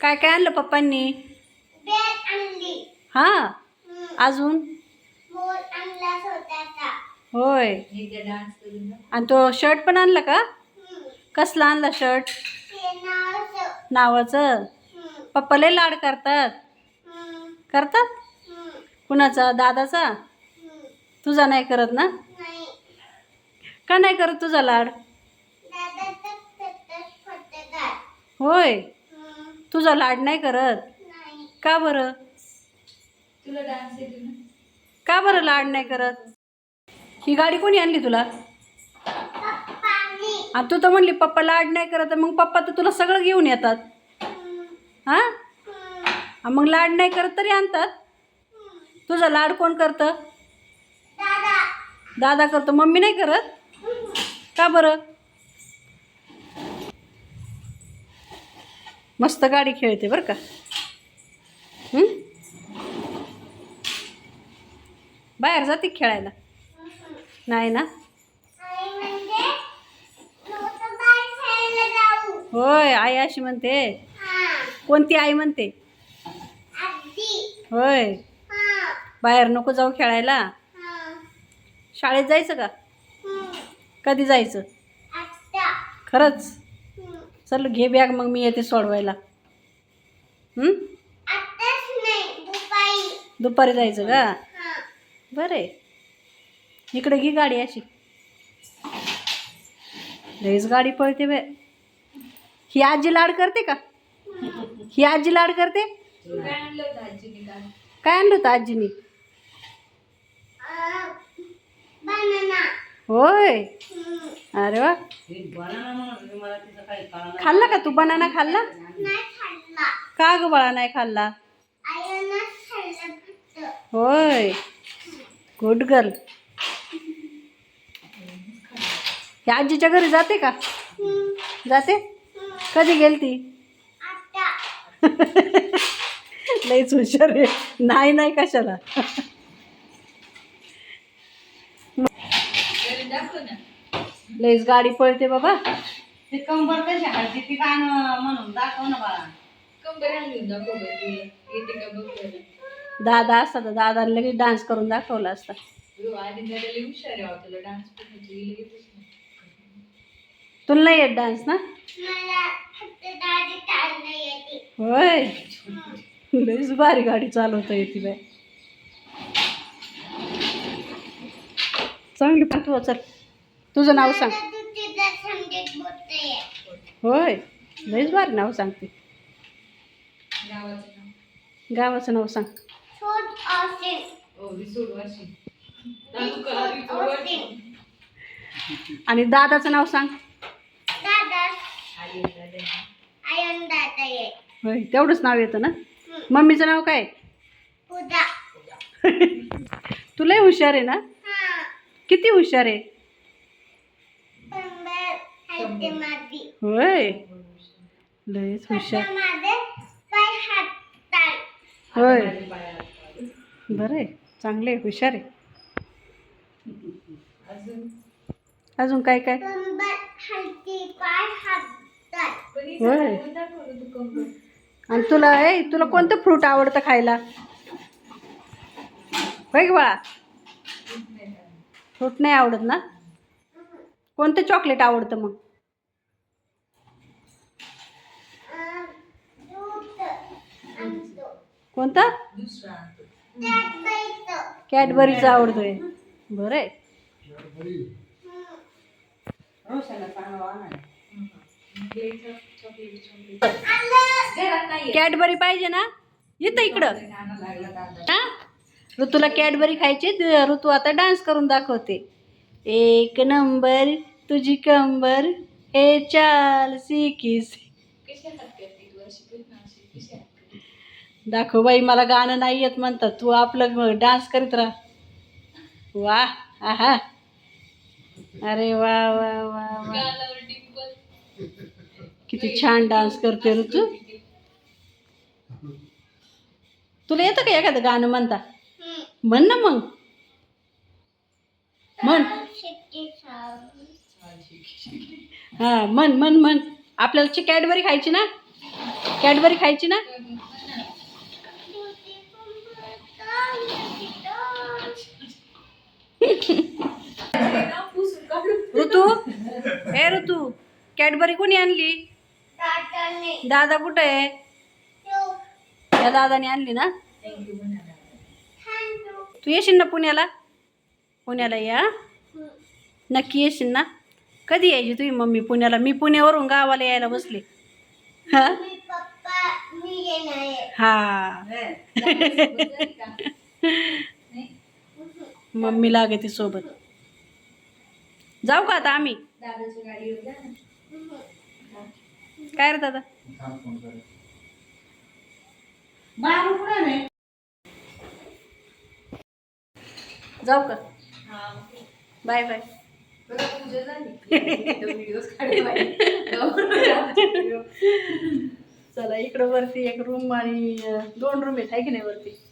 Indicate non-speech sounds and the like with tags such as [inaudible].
काय काय आणलं पप्पांनी? हा. अजून? होय. डान्स करून आणि तो शर्ट पण आणला का. कसला आणला शर्ट नावाचं. पप्पा लय लाड करतात. करतात. कुणाचा? दादाचा. तुझा नाही करत ना? नाही. का नाही करत तुझा लाड? होय. तुझा लाड नाही करत? का बरं? तुला डान्स येतो ना. का बरं लाड नाही करत? ही गाडी कोणी आणली तुला? आणि तू तर म्हणली पप्पा लाड नाही करत. मग पप्पा तर तुला सगळं घेऊन येतात. हां? मग लाड नाही करत तरी आणतात. तुझा लाड कोण करतं? दादा. दादा करतो. मम्मी नाही करत. का बरं? मस्त गाडी खेळते बरं का. बाहेर जाते खेळायला. नाही ना? होय आई अशी म्हणते. कोणती आई म्हणते? होय. बाहेर नको जाऊ खेळायला. शाळेत जायचं का? कधी जायचं? खरंच. चल घे बॅग मग मी येते सोडवायला. दुपारी. जायचं का? हा. बरं आहे इकडे घे गाडी अशी. लईच गाडी पळते बे ही आजी लाड करते का? ही आजी लाड करते? काय आणलं होतं आजीने? होय. अरे वा. खाल्ला का तू बनाना खाल्ला? नाही खाल्ला. का ग बाळा नाही खाल्ला? होय. Good girl. ही आजीच्या घरी जाते का. जाते. कधी गेलती? आत्ता [laughs] लईच हुशार आहे. नाही नाही कशाला. लईच गाडी पळते बाबा. ते कंबर कशी हाडते ती काय म्हणून दाखव ना बाळा. कंबर आणून दाखव येते का बघ. दादा असता तर दादाने लगेच डान्स करून दाखवला असता. हो, तुला नाही. येत डान्स ना? मला फक्त दादी चालणं येते. होय. लईच भारी गाडी चालवता येते बाय चांगली पण तू चल. तुझं नाव सांग. होय लईच भारी नाव सांगते. गावाचं नाव सांग. आणि दादाचं नाव सांग. होय तेवढंच नाव येतं ना. मम्मीचं नाव काय? पूजा. [laughs] तुलाही हुशार आहे ना? किती हुशार आहे? होय. लईच हुशार. फक्त माझे पाय हात ताळ होय बरं आहे. चांगले आहे, हुशार आहे. अजून? अजून काय काय? होय. आणि तुला ए तुला कोणतं फ्रूट आवडतं खायला? होय बाळा? फ्रूट नाही आवडत ना? कोणतं चॉकलेट आवडतं मग? कोणतं? कॅडबरीचं आवडतोय. बरं कॅडबरी पाहिजे ना? येतं इकडं आणायला लागला दादा हा ऋतूला कॅडबरी खायची ऋतू आता डान्स करून दाखवते. एक नंबर तुझी कंबर हे चाल सिकीस? दाखव बाई मला गाणं नाही येत म्हणतात. तू आपलं डान्स करीत राहा. वा आहा. अरे वा वा वा वा. किती छान डान्स करते ऋतू. तुला येतं का एखादं गाणं म्हणता. म्हण ना मग. म्हण. हा म्हण म्हण म्हण. आपल्याला कॅडबरी खायची ना? कॅडबरी खायची ना? ऋतू? हे ऋतू कॅडबरी कोणी आणली? दादा कुठं आहे? तो. या दादाने आणली ना? तू येशील ना पुण्याला? पुण्याला या? नक्की येशील ना? कधी यायची तुझी मम्मी पुण्याला? मी पुण्यावरून गावाला यायला बसले. हा? हां. हा मम्मी लागते सोबत. जाऊ का आता आम्ही? काय रे दादा? जाऊ का? हा. Bye bye. [laughs] [laughs] चला इकडं वरती एक रूम आणि दोन रूम आहेत आहे की नाही वरती?